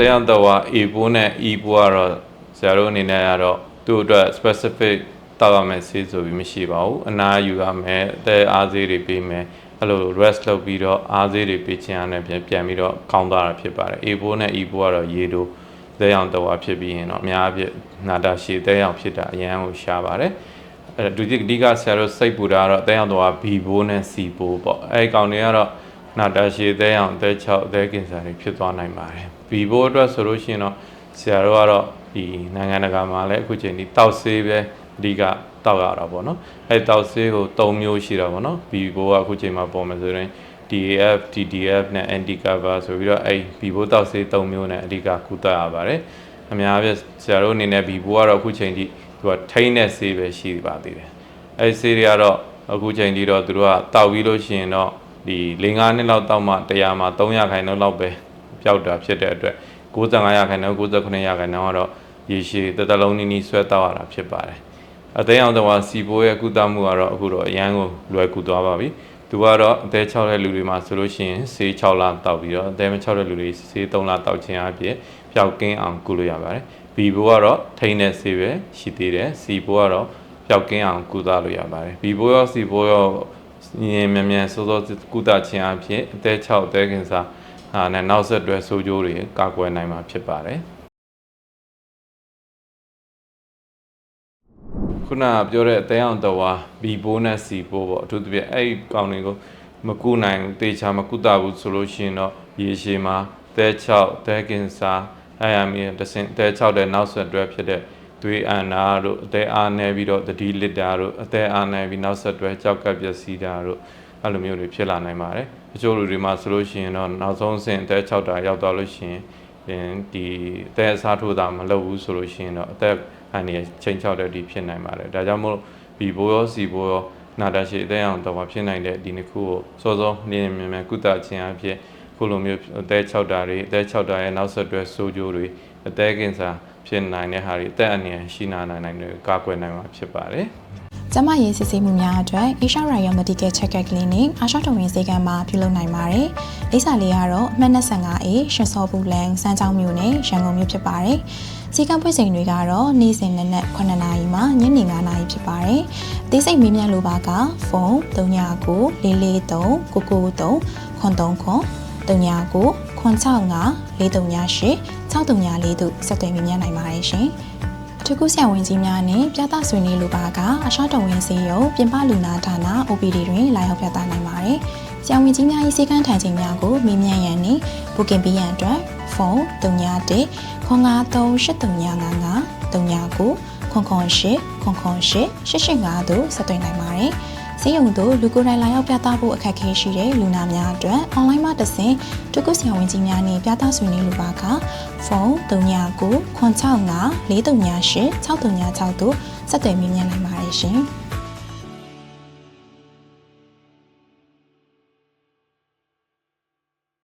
တယံတဝါ A ပိုးနဲ့ E ပိုးကတော့ဆရာတို့အနေနဲ့ကတော့သူ့အတွက် specific တောက်ရမယ်ဆေးဆိုပြီးမရှိပါဘူးအနာယူရမယ်အသက်အားဆေးတွေပေးမယ်အဲ့လို rest လုပ်ပြီးတော့အားဆေးတွေပေးခြင်းအားနဲ့ပြန်ပြန်ပြီးတော့ကောင်းသွားတာဖြစ်ပါတယ် A ပိုးနဲ့ E ပိုးကတော့ရေတိုသက်ရောင်တဝါဖြစ်ပြီးရင်တော့အများအပြည့်နာတာရှည်သက်ရောင်ဖြစ်တာအရန်ကိုရှားပါတယ်အဲ့ဒုတိယအဓိကဆရာတို့စိတ်ပူတာကတော့အသေးအောင်တော့ B ဘိုးနဲ့ C ဘိုးပေါ့အဲ့ဒီကောင်တွေကတော့ နာတာရှည်အသေးအောင်အသေး6အသေးကင်ဆာတွေဖြစ်သွားနိုင်ပါတယ် B ဘိုးအတွက်ဆိုလို့ရှိရင်တော့ဆရာတို့ကတော့ဒီနိုင်ငံတကာမှာလည်းအခုချိန်ဒီတောက်ဆေးပဲအဓိကတောက်ရတာပေါ့နော်အဲ့တောက်ဆေးကို၃မျိုးရှိတာပေါ့နော် B ဘိုးကအခုချိန်မှာပေါ်မယ်ဆိုရင် DAF, TDF နဲ့ anti cover ဆိုပြီးတော့အဲ့ B ဘိုးတောက်ဆေး၃မျိုးနဲ့အဓိကကုသရပါတယ်အများပြဆရာတို့အနေနဲ့ B ဘိုးကတော့အခုချိန်ထိသူကထိန်းတဲ့ဆေးပဲရှိပါသေးတယ်အဲ့ဒီဆေးတွေကတော့အခုချိန်ဒီတော့သူတို့ကတောက်ပြီးလို့ရှိရင်တော့ ဒီ၄၅နှစ်လောက်တောက်မှ100မှာ300ခိုင်နှုန်းလောက်ပဲပျောက်တာဖြစ်တဲ့အတွက်95ရာခိုင်နှုန်း99ရာခိုင်နှုန်းကတော့ရေရှည်တစ်သက်လုံးနီးနီးဆွဲတောက်ရတာဖြစ်ပါတယ်အသိအောင်တော့စီပိုးရဲ့ကုသမှုကတော့အခုတော့အရန်ကိုလွယ်ကူသွားပါပြီသူကတော့အသက်6တဲ့လူတွေမှာဆိုလို့ရှိရင်ဆေး6လတောက်ပြီးတော့အသက်မ6တဲ့လူတွေဆေး3လတောက်ခြင်းအပြင်ပျောက်ကင်းအောင်ကုလို့ရပါတယ်။ B ဘိုးကတော့ထိန်းတဲ့ဆေးပဲရှိသေးတယ်။ C ဘိုးကတော့ပျောက်ကင်းအောင်ကုသလို့ရပါတယ်။ B ဘိုးရော C ဘိုးရော ညင်မြန်မြန်စောစောကုသခြင်းအပြင်အသက်6အသက်ကင်ဆာအာနဲ့နောက်ဆက်တွဲဆိုးကျိုးတွေကာကွယ်နိုင်မှာဖြစ်ပါတယ်။ခုနကပြောတဲ့အသေးအောင်တော်ဝါ B ဘိုးနဲ့ C ဘိုးပေါ့အထူးသဖြင့်အဲ့ဒီကောင်တွေကိုမကုနိုင်ဘူးတေချာမကုသဘူးဆိုလို့ရှိရင်တော့ရေရှည်မှာသဲ6သဲကင်ဆာအဲ့ရမီတစင်သဲ6တဲ့နောက်ဆက်တွဲဖြစ်တဲ့ သွေးအန်နာတို့အသေးအားနေပြီးတော့တတိလစ်တာတို့အသေးအားနေပြီးနောက်ဆက်တွဲကြောက်ကပ်ပျက်စီးတာတို့အဲ့လိုမျိုးတွေဖြစ်လာနိုင်ပါတယ်အချို့လူတွေမှာဆိုလို့ရှိရင်တော့နောက်ဆုံးအဆင့်အသေး6တာရောက်သွားလို့ရှိရင်ဒီအသက်အစားထိုးတာမလုပ်ဘူးဆိုလို့ရှိရင်တော့အသက်အန္တရာယ်ချိန်ချောက်တဲ့အထိဖြစ်နိုင်ပါတယ်ဒါကြောင့်မို့ဘီဘိုးရောစီဘိုးရောနာတာရှိအသက်အောင်တော့ဖြစ်နိုင်တဲ့ဒီနှစ်ခုကိုစောစောနေနေမြန်မြန်ကုသခြင်းအဖြစ် ခုလိုမျိုးအသက်6တာတွေအသက်6တာရဲ့နောက်ဆက်တွဲဆိုးကျိုးတွေအသက်ကင်ဆာဖြစ်နိုင်တဲ့ဟာတွေအသက်အန္တရာယ်ရှိနာနိုင်တဲ့ကာကွယ်နိုင်မှာဖြစ်ပါတယ်ကျန်းမရေးစစ်ဆေးမှုများအတွက် Asia Royal Medical Check-up Clinic အာရှတော်ဝင်စေကမ်းမှာပြုလုပ်နိုင်ပါတယ်။လိပ်စာလေးကတော့အမှတ် 25A ရှစ်စောဘူးလန်စမ်းချောင်းမြို့နယ်ရန်ကုန်မြို့ဖြစ်ပါတယ်။စီကံပွင့်စိန်တွေကတော့နေ့စဉ်နက်နက်9နာရီမှညနေ9နာရီဖြစ်ပါတယ်။အသေးစိတ်မေးမြန်းလိုပါကဖုန်း39 443 993 933 39 965 438 638တို့ဆက်သွယ်မေးမြန်းနိုင်ပါတယ်ရှင်။ထူးကူးဆရာဝန်ကြီးများနဲ့ပြသဆွေးနွေးလိုပါကအရှောက်တော်ဝင်စီရုံပြင်ပလူနာဌာန OPD တွင်လာရောက်ပြသနိုင်ပါတယ်။ဆရာဝန်ကြီးများ၏စေကန်းထိုင်ခြင်းများကိုမေးမြန်းရန်နှင့် booking ပေးရန်အတွက်ဖုန်း391 9383955 39ခွန်ခွန်8ခွန်ခွန်8 885တို့ဆက်သွင်းနိုင်ပါတယ်။ ဈေးရုံတို့လူကိုယ်တိုင်လာရောက်ပြသဖို့အခက်အခဲရှိတဲ့လူနာများအတွက်အွန်လိုင်းမှာတဆင့်တုကုဆရာဝန်ကြီးများနဲ့ပြသဆွေးနွေးလိုပါကဖုန်း39 965 438 6336တို့ဆက်သွယ်မြင်းမြန်းနိုင်ပါတယ်ရှင်။